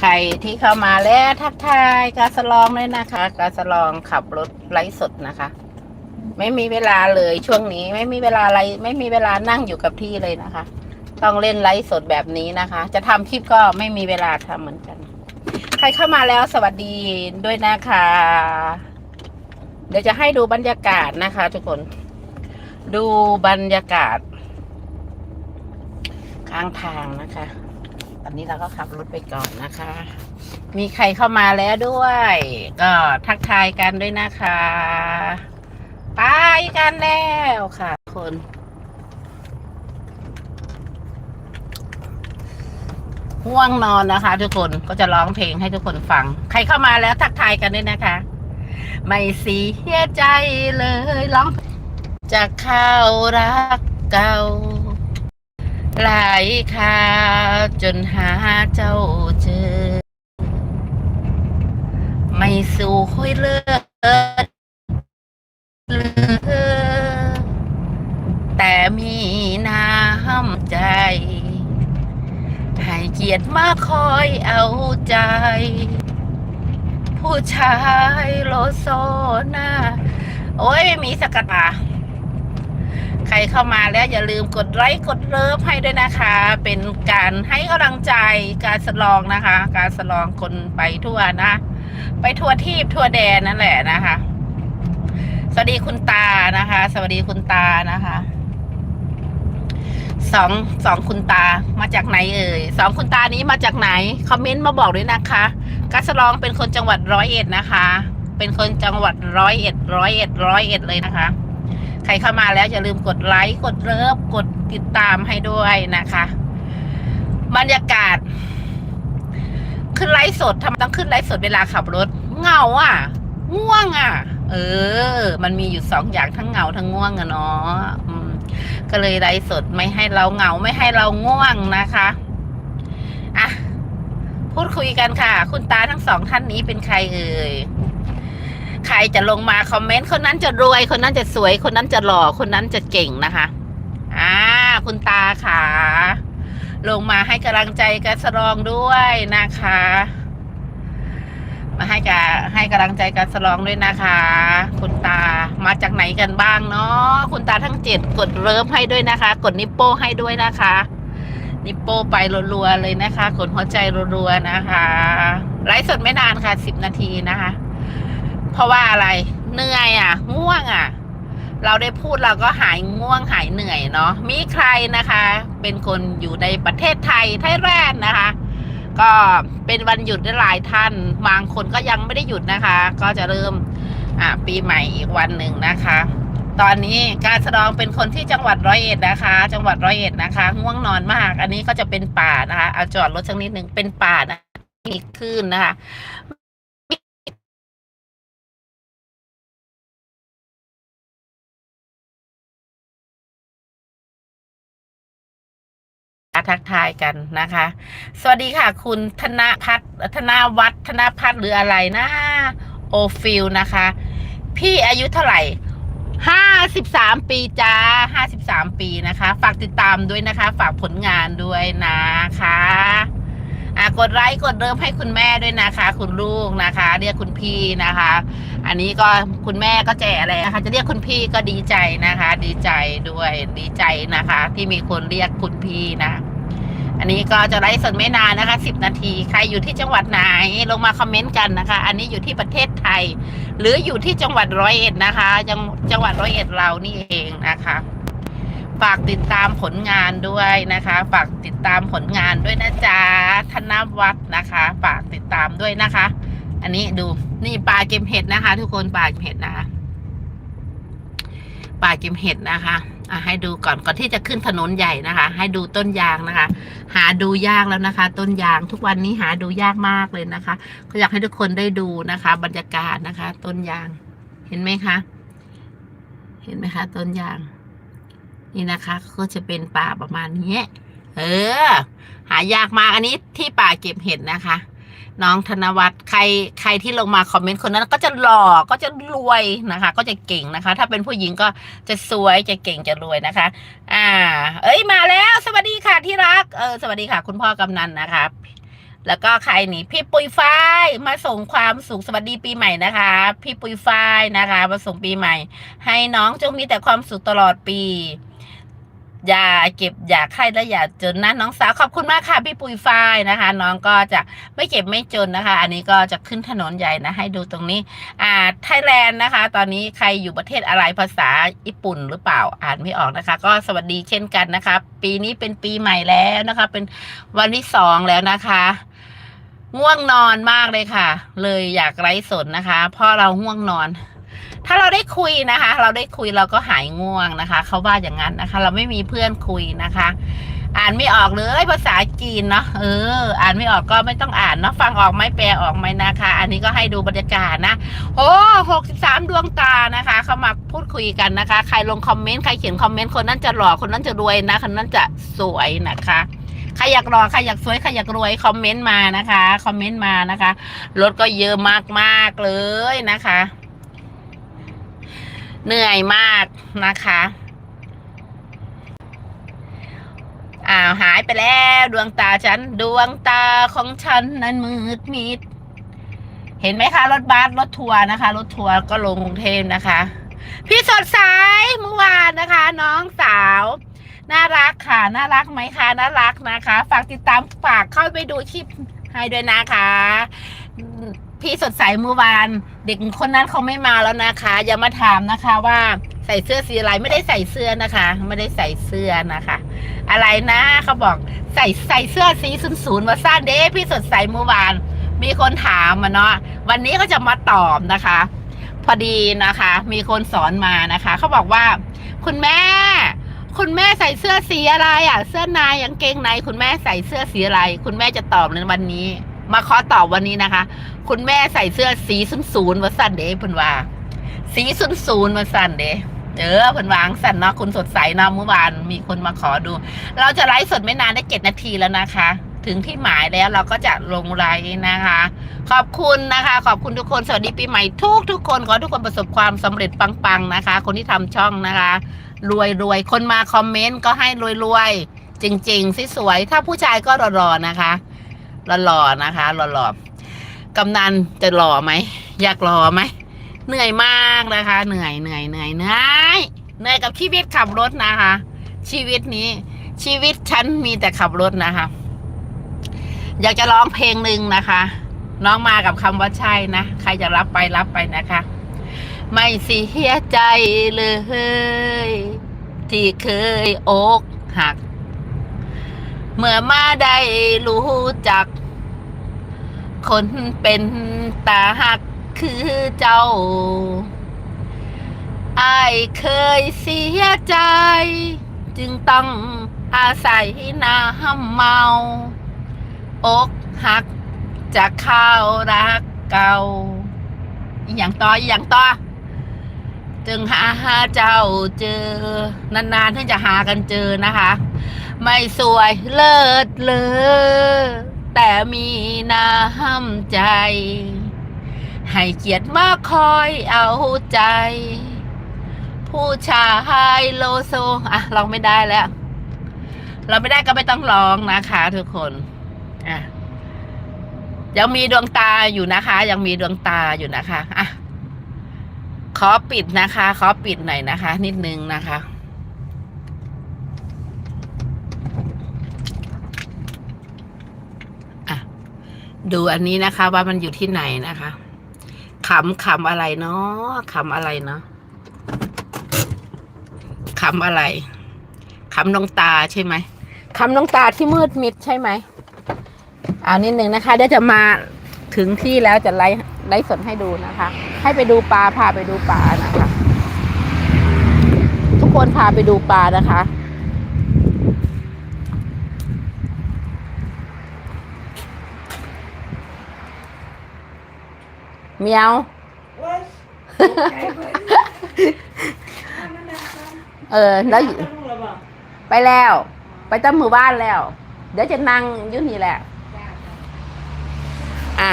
ใครที่เข้ามาแล้วทักทายกาสลองเลยนะคะ กาสลองขับรถไลฟ์สดนะคะ ไม่มีเวลาเลยช่วงนี้ไม่มีเวลาอะไรไม่มีเวลานั่งอยู่กับที่เลยนะคะ ต้องเล่นไลฟ์สดแบบนี้นะคะ จะทำคลิปก็ไม่มีเวลาทำเหมือนกัน ใครเข้ามาแล้วสวัสดีด้วยนะคะ เดี๋ยวจะให้ดูบรรยากาศนะคะ ทุกคน ดูบรรยากาศข้างทางนะคะ ตอนนี้เราก็ขับรถไปก่อนนะคะ มีใครเข้ามาแล้วด้วย ก็ทักทายกันด้วยนะคะไปกันแล้วค่ะ คนง่วงนอนนะคะ ทุกคนก็จะร้องเพลงให้ทุกคนฟัง ใครเข้ามาแล้วทักทายกันด้วยนะคะ ไม่เสียใจเลยร้องจะเข้ารักเก่า หลายคราวจนหาเจ้าเจอ ไม่สู้ค่อยเลิกเลือแต่มีน้ำใจ ให้เกียรติมาคอยเอาใจ ผู้ชายโลโซนาโอ้ยไม่มีสกตาใค รเข้ามาแล้วอย่าลืมกดไลค์กดเลิฟให้ด้วยนะคะ เป็นการให้กำลังใจการสลองนะคะ การสลองคนไปทั่วนะ ไปทั่วทีบทั่วแดนนั่นแหละนะคะ สวัสดีคุณตานะคะ สวัสดีคุณตานะคะสองสองคุณตามาจากไหนเอ่ยสองคุณตานี้มาจากไหนคอมเมนต์มาบอกด้วยนะคะการสลองเป็นคนจังหวัดร้อยเอ็ดนะคะ เป็นคนจังหวัดร้อยเอ็ดร้อยเอ็ดร้อยเอ็ดเลยนะคะ ใครเข้ามาแล้วอย่าลืมกดไลค์กดเลิฟกดติดตามให้ด้วยนะคะ บรรยากาศ ขึ้นไลฟ์สดทำไมต้องขึ้นไลฟ์สดเวลาขับรถเหงาอะ ง่วงอะ เออ มันมีอยู่สองอย่างทั้งเหงาทั้งง่วงอะเนาะก็เลยไลฟ์สดไม่ให้เราเหงาไม่ให้เราง่วงนะคะอะพูดคุยกันค่ะ คุณตาทั้งสองท่านนี้เป็นใครเอ่ย ใครจะลงมาคอมเมนต์คนนั้นจะรวย คนนั้นจะสวย คนนั้นจะหล่อคนนั้นจะเก่งนะคะอ่าคุณตาค่ะ ลงมาให้กำลังใจกันสรองด้วยนะคะ มาให้กาให้กำลังใจกันสลองด้วยนะคะ คุณตามาจากไหนกันบ้างเนาะคุณตาทั้งเจ็ดกดเริ่มให้ด้วยนะคะ กดนิปโป้ให้ด้วยนะคะ นิปโป้ไปรัวๆเลยนะคะ กดหัวใจรัวๆนะคะไลฟ์สดไม่นานค่ะสิบนาทีนะคะ เพราะว่าอะไร เหนื่อยอะ ง่วงอะ เราได้พูดเราก็หายง่วงหายเหนื่อยเนาะ มีใครนะคะ เป็นคนอยู่ในประเทศไทยไทยแลนด์นะคะ ก็เป็นวันหยุดได้หลายท่าน บางคนก็ยังไม่ได้หยุดนะคะ ก็จะเริ่มอ่าปีใหม่อีกวันหนึ่งนะคะ ตอนนี้การสดงเป็นคนที่จังหวัดร้อยเอ็ดนะคะ จังหวัดร้อยเอ็ดนะคะ ง่วงนอนมาก อันนี้ก็จะเป็นป่านะคะ เอาจอดรถสักนิดหนึ่งเป็นป่านะมีคลื่นนะคะ ทักทายกันนะคะ สวัสดีค่ะ คุณธนพัฒน์ธนวัฒน์ธนพัฒน์หรืออะไรนะโอฟิลนะคะ พี่อายุเท่าไหร่ห้าสิบสามปีจ้าห้าสิบสามปีนะคะ ฝากติดตามด้วยนะคะ ฝากผลงานด้วยนะคะอะกดไลค์กดเริ่มให้คุณแม่ด้วยนะคะ คุณลูกนะคะ เรียกคุณพี่นะคะ อันนี้ก็คุณแม่ก็แจ๋อะไรนะคะ จะเรียกคุณพี่ก็ดีใจนะคะ ดีใจด้วยดีใจนะคะ ที่มีคนเรียกคุณพี่นะ อันนี้ก็จะไลฟ์สดไม่นานนะคะสิบนาที ใครอยู่ที่จังหวัดไหนลงมาคอมเมนต์กันนะคะ อันนี้อยู่ที่ประเทศไทย หรืออยู่ที่จังหวัดร้อยเอ็ดนะคะจังจังหวัดร้อยเอ็ดเรานี่เองนะคะ ฝากติดตามผลงานด้วยนะคะ ฝากติดตามผลงานด้วยนะจ๊ะธนวัฒน์นะคะ ฝากติดตามด้วยนะคะ อันนี้ดูนี่ปลาเก็บเห็ดนะคะ ทุกคนปลาเก็บเห็ดนะคะปลาเก็บเห็ดนะคะ อะให้ดูก่อนก่อนที่จะขึ้นถนนใหญ่นะคะ ให้ดูต้นยางนะคะ หาดูยากแล้วนะคะ ต้นยางทุกวันนี้หาดูยากมากเลยนะคะ ก็อยากให้ทุกคนได้ดูนะคะ บรรยากาศนะคะ ต้นยาง เห็นไหมคะ เห็นไหมคะ ต้นยาง นี่นะคะก็จะเป็นป่าประมาณนี้เออ หายากมากอันนี้ที่ป่าเก็บเห็ดนะคะ น้องธนวัฒน์ใครใครที่ลงมาคอมเมนต์คนนั้นก็จะหล่อก็จะรวยนะคะ ก็จะเก่งนะคะ ถ้าเป็นผู้หญิงก็จะสวยจะเก่งจะรวยนะคะ อ่า เอ้ยมาแล้ว สวัสดีค่ะที่รักเออสวัสดีค่ะ คุณพ่อกำนันนะคะ แล้วก็ใครนี่พี่ปุยฝ้ายมาส่งความสุขสวัสดีปีใหม่นะคะ พี่ปุยฝ้ายนะคะ มาส่งปีใหม่ ให้น้องจงมีแต่ความสุขตลอดปี ย่าเก็บอย่าไข้และอย่าจนนะน้องสาวขอบคุณมากค่ะพี่ปุยฝ้ายนะคะ น้องก็จะไม่เก็บไม่จนนะคะ อันนี้ก็จะขึ้นถนนใหญ่นะให้ดูตรงนี้ อ่าไทยแลนด์นะคะ ตอนนี้ใครอยู่ประเทศอะไรภาษาญี่ปุ่นหรือเปล่าอ่านไม่ออกนะคะ ก็สวัสดีเช่นกันนะคะ ปีนี้เป็นปีใหม่แล้วนะคะ เป็นวันที่สองแล้วนะคะง่วงนอนมากเลยค่ะ เลยอยากไลฟ์สดนะคะ เพราะเราง่วงนอน ถ้าเราได้คุยนะคะ เราได้คุยเราก็หายง่วงนะคะ เขาว่าอย่างนั้นนะคะ เราไม่มีเพื่อนคุยนะคะ อ่านไม่ออกเลยภาษาจีนเนาะเออ อ่านไม่ออกก็ไม่ต้องอ่านเนาะฟังออกไหมแปลออกไหมนะคะ อันนี้ก็ให้ดูบรรยากาศนะโอ้หกสิบสามดวงตานะคะเขามาพูดคุยกันนะคะ ใครลงคอมเมนต์ใครเขียนคอมเมนต์คนนั้นจะหล่อคนนั้นจะรวยนะคนนั้นจะสวยนะคะใครอยากหล่อใครอยากสวยใครอยากรวยคอมเมนต์มานะคะ คอมเมนต์มานะคะ รถก็เยอะมากๆเลยนะคะ เหนื่อยมากนะคะอ้าวหายไปแล้วดวงตาฉัน ดวงตาของฉันนั้นมืดมิด เห็นไหมคะ รถบัสรถทัวร์นะคะ รถทัวร์ก็ลงกรุงเทพนะคะ พี่สดใสเมื่อวานนะคะ น้องสาว น่ารักค่ะ น่ารักไหมคะน่ารักนะคะ ฝากติดตามฝากเข้าไปดูคลิปให้ด้วยนะคะ พี่สดใสเมื่อวาน เด็กคนนั้นเขาไม่มาแล้วนะคะ อย่ามาถามนะคะว่าใส่เสื้อสีอะไรไม่ได้ใส่เสื้อนะคะ ไม่ได้ใส่เสื้อนะคะ อะไรนะเขาบอกใส่ใส่เสื้อสีศูนย์ศูนย์มาสั้นเด้พี่สดใสเมื่อวาน มีคนถามมาเนาะวันนี้ก็จะมาตอบนะคะ พอดีนะคะ มีคนสอนมานะคะเขาบอกว่า คุณแม่ คุณแม่ใส่เสื้อสีอะไรอะ เสื้อในกางเกงในคุณแม่ใส่เสื้อสีอะไร คุณแม่จะตอบในวันนี้ มาขอตอบวันนี้นะคะ คุณแม่ใส่เสื้อสีศูนย์ศูนย์มาสั้นเด้เพิ่นว่า สีศูนย์ศูนย์มาสั้นเด้เออเพิ่นวางสั่นเนาะคุณสดใสเนาะเมื่อวานมีคนมาขอดู เราจะไลฟ์สดไม่นานได้เจ็ดนาทีแล้วนะคะ ถึงที่หมายแล้วเราก็จะลงไลฟ์นะคะ ขอบคุณนะคะ ขอบคุณทุกคนสวัสดีปีใหม่ทุกทุกคนขอทุกคนประสบความสำเร็จปังๆนะคะ คนที่ทำช่องนะคะ รวยรวยคนมาคอมเมนต์ก็ให้รวยรวยจริงๆสวยๆถ้าผู้ชายก็รอๆนะคะ หล่อๆนะคะ หล่อๆกำนันจะหล่อไหมอยากหล่อไหมเหนื่อยมากนะคะ เหนื่อยเหนื่อยเหนื่อยเหนื่อยเหนื่อยกับชีวิตขับรถนะคะ ชีวิตนี้ ชีวิตฉันมีแต่ขับรถนะคะ อยากจะร้องเพลงหนึ่งนะคะ น้องมากับคำว่าใช่นะใครจะรับไปรับไปนะคะ ไม่เสียใจเลยที่เคยอกหัก เมื่อมาได้รู้จัก คนเป็นตาหักคือเจ้าอายเคยเสียใจ จึงต้องอาศัยน้ำเมา อกหักจากข้าวรักเก่าอย่างต่ออย่างต่อจึงหาเจ้าเจอนานๆถึงจะหากันเจอนะคะ ไม่สวยเลิศเลอแต่มีน้ำใจ ให้เกียรติมาคอยเอาใจ ผู้ชายโลโซ อะเราไม่ได้แล้ว เราไม่ได้ก็ไม่ต้องร้องนะคะทุกคน อะ ยังมีดวงตาอยู่นะคะ ยังมีดวงตาอยู่นะคะ อะ ขอปิดนะคะ ขอปิดหน่อยนะคะ นิดนึงนะคะ ดูอันนี้นะคะ ว่ามันอยู่ที่ไหนนะคะขำขำอะไรเนาะขำอะไรเนาะขำอะไรขำดวงตาใช่ไหมขำดวงตาที่มืดมิดใช่ไหมเอานิดหนึ่งนะคะเดี๋ยวจะมาถึงที่แล้วจะไล่ไล่สดให้ดูนะคะ ให้ไปดูปลาพาไปดูปลานะคะ ทุกคนพาไปดูปลานะคะ เมียว เออแล้วอยู่ไปแล้ว ไปตั้งหมู่บ้านแล้ว เดี๋ยวจะนั่งอยุ่นี่แหละ อะ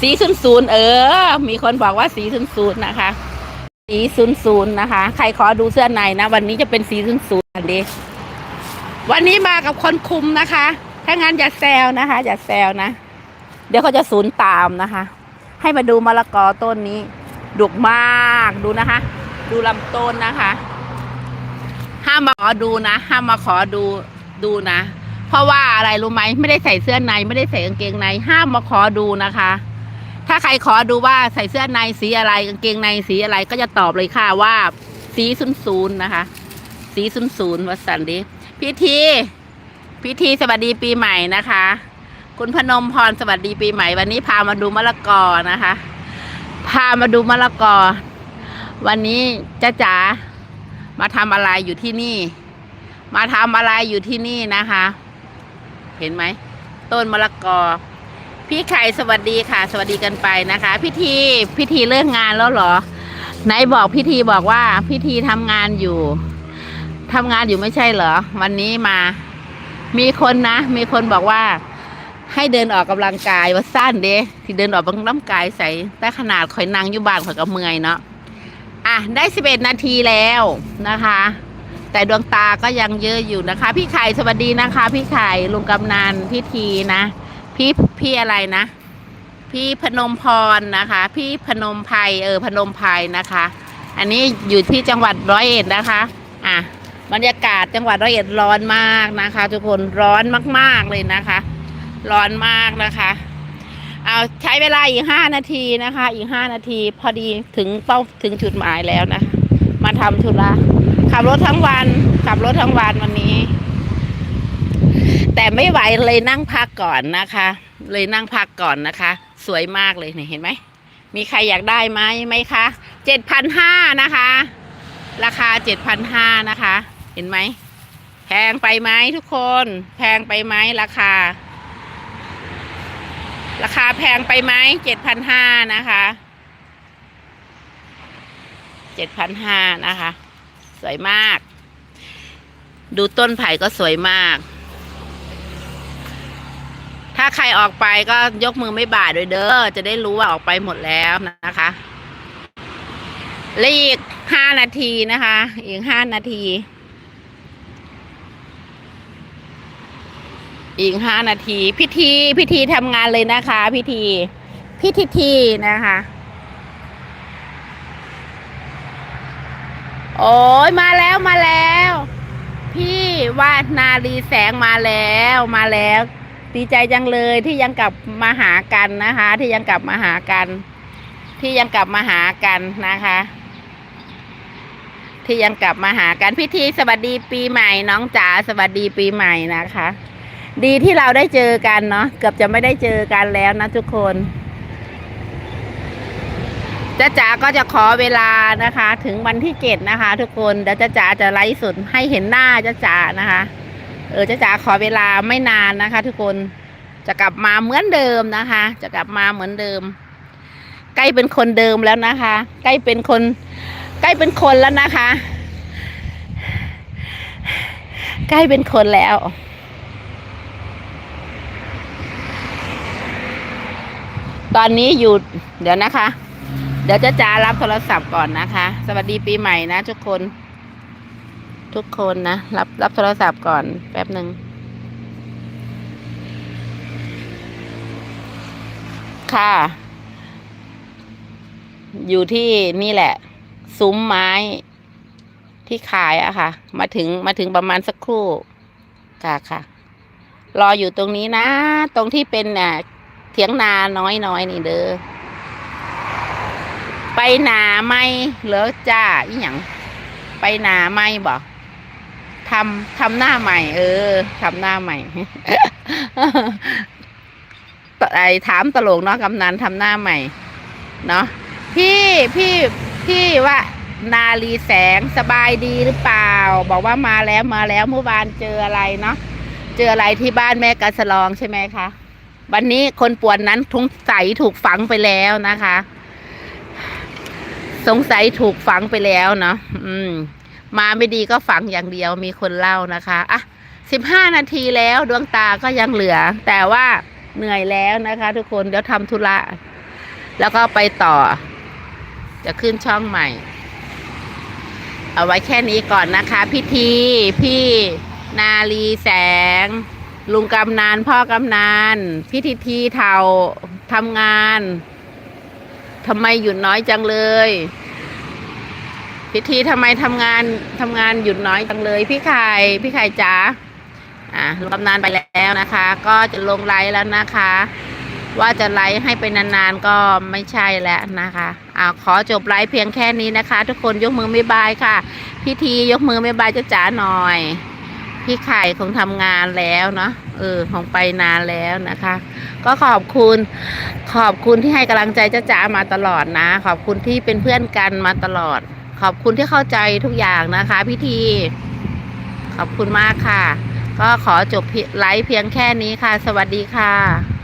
สีศูนย์ศูนย์เออ มีคนบอกว่าสีศูนย์ศูนย์นะคะ สีศูนย์ศูนย์นะคะ ใครขอดูเสื้อในนะ วันนี้จะเป็นสีศูนย์ศูนย์อันนี้วันนี้มากับคนคุมนะคะใคถ้างั้นอย่าแซวนะคะ อย่าแซวนะ เดี๋ยวเขาจะสูญตามนะคะ ให้มาดูมะละกอต้นนี้ดุกมากดูนะคะ ดูลำต้นนะคะ ห้ามมาขอดูนะ ห้ามมาขอดูดูนะ เพราะว่าอะไรรู้ไหมไม่ได้ใส่เสื้อในไม่ได้ใส่กางเกงใน ห้ามมาขอดูนะคะ ถ้าใครขอดูว่าใส่เสื้อในสีอะไรกางเกงในสีอะไรก็จะตอบเลยค่ะว่า สีศูนย์ศูนย์นะคะ สีศูนย์ศูนย์วัสันดีพิธีพิธีสวัสดีปีใหม่นะคะ คุณพนมพรสวัสดีปีใหม่วันนี้พามาดูมะละกอนะคะ พามาดูมะละกอ วันนี้จ้าจ๋ามาทำอะไรอยู่ที่นี่ มาทำอะไรอยู่ที่นี่นะคะ เห็นไหมต้นมะละกอ พี่ไข่สวัสดีค่ะ สวัสดีกันไปนะคะ พิธีพิธีเลิกงานแล้วเหรอ ไหนบอกพิธีบอกว่าพิธีทำงานอยู่ทำงานอยู่ไม่ใช่เหรอ วันนี้มา มีคนนะ มีคนบอกว่า ให้เดินออกกำลังกายว่าสั้นเด้ที่เดินออกกำลังกายใส่แต่ขนาดข่อยนั่งอยู่บ้านข่อยก็เมื่อยเนาะอะได้สิบเอ็ดนาทีแล้วนะคะ แต่ดวงตาก็ยังเยอะอยู่นะคะ พี่ไข่สวัสดีนะคะ พี่ไข่ลุงกำนันพี่ทีนะ พี่พี่อะไรนะ พี่พนมพรนะคะ พี่พนมไพรเออพนมไพรนะคะ อันนี้อยู่ที่จังหวัดร้อยเอ็ดนะคะอะบรรยากาศจังหวัดร้อยเอ็ดร้อนมากนะคะ ทุกคนร้อนมาก ๆเลยนะคะ ร้อนมากนะคะ เอาใช้เวลาอีกห้านาทีนะคะ อีกห้านาทีพอดีถึงเป้าถึงจุดหมายแล้วนะ มาทำธุระขับรถทั้งวันขับรถทั้งวันวันนี้ แต่ไม่ไหวเลยนั่งพักก่อนนะคะ เลยนั่งพักก่อนนะคะ สวยมากเลยเนี่ยเห็นไหมมีใครอยากได้ไหมไหมคะเจ็ดพันห้านะคะ ราคาเจ็ดพันห้านะคะ เห็นไหมแพงไปไหมทุกคน แพงไปไหมราคา ราคาแพงไปไหมเจ็ดพันห้านะคะเจ็ดพันห้านะคะ สวยมาก ดูต้นไผ่ก็สวยมาก ถ้าใครออกไปก็ยกมือไม่บายด้วยเด้อ จะได้รู้ว่าออกไปหมดแล้วนะคะและอีกห้านาทีนะคะ อีกห้านาที อีกห้านาที พิธีพิธีทำงานเลยนะคะ พิธีพิธีทีนะคะ โอ้ยมาแล้วมาแล้ว พี่วาดนาลีแสงมาแล้วมาแล้วดีใจจังเลยที่ยังกลับมาหากันนะคะ ที่ยังกลับมาหากัน ที่ยังกลับมาหากันนะคะ ที่ยังกลับมาหากันพิธีสวัสดีปีใหม่น้องจ๋าสวัสดีปีใหม่นะคะ ดีที่เราได้เจอกันเนาะเกือบจะไม่ได้เจอกันแล้วนะทุกคนจ้าจ๋าก็จะขอเวลานะคะ ถึงวันที่เจ็ดนะคะ ทุกคนเดี๋ยวจ้าจ๋าจะไลฟ์สดให้เห็นหน้าจ้าจ๋านะคะ เออจ้าจ๋าขอเวลาไม่นานนะคะ ทุกคนจะกลับมาเหมือนเดิมนะคะ จะกลับมาเหมือนเดิม ใกล้เป็นคนเดิมแล้วนะคะ ใกล้เป็นคน ใกล้เป็นคนแล้วนะคะ ใกล้เป็นคนแล้ว ตอนนี้อยู่เดี๋ยวนะคะ เดี๋ยวจะจารับโทรศัพท์ก่อนนะคะ สวัสดีปีใหม่นะทุกคน ทุกคนนะ รับรับโทรศัพท์ก่อนแป๊บหนึ่งค่ะ อยู่ที่นี่แหละ ซุ้มไม้ที่ขายอะค่ะ มาถึงมาถึงประมาณสักครู่ค่ะค่ะ รออยู่ตรงนี้นะ ตรงที่เป็นน่ะ เถียงนาน้อยน้อยนี่เด้อไปนาไม่เหรอจ้าอีหยังไปนาไม่บอกทำทำหน้าใหม่ เออทำหน้าใหม่ไอถามตลกเนาะกำนันทำหน้าใหม่ เนาะพี่พี่พี่ว่านาลีแสงสบายดีหรือเปล่า บอกว่ามาแล้วมาแล้วเมื่อวานเจออะไรเนาะเจออะไรที่บ้านแม่กาสลองใช่ไหมคะ วันนี้คนป่วนนั้นทุงใสยถูกฝังไปแล้วนะคะ สงสัยถูกฝังไปแล้วเนาะอืม มาไม่ดีก็ฝังอย่างเดียวมีคนเล่านะคะอะสิบห้านาทีแล้วดวงตาก็ยังเหลือ แต่ว่าเหนื่อยแล้วนะคะ ทุกคนเดี๋ยวทำธุระแล้วก็ไปต่อ จะขึ้นช่องใหม่ เอาไว้แค่นี้ก่อนนะคะ พิธีพี่นาลีแสง ลุงกำนานพ่อกำนานพี่ทิทีเทาทำงานทำไมหยุดน้อยจังเลย พิธีทำไมทำงานทำงานหยุดน้อยจังเลย พี่ไข่พี่ไข่จ๋าอะลุงกำนานไปแล้วนะคะ ก็จะลงไลฟ์แล้วนะคะ ว่าจะไลฟ์ให้ไปนานๆก็ไม่ใช่แล้วนะคะอ่าขอจบไลฟ์เพียงแค่นี้นะคะ ทุกคนยกมือไม่บายค่ะ พิธียกมือไม่บายจ้าจ๋าหน่อย พี่ไข่คงทำงานแล้วเนาะเออคงไปนานแล้วนะคะ ก็ขอบคุณ ขอบคุณที่ให้กำลังใจจ้าจ๋ามาตลอดนะ ขอบคุณที่เป็นเพื่อนกันมาตลอด ขอบคุณที่เข้าใจทุกอย่างนะคะ พิธี ขอบคุณมากค่ะ ก็ขอจบไลฟ์เพียงแค่นี้ค่ะ สวัสดีค่ะ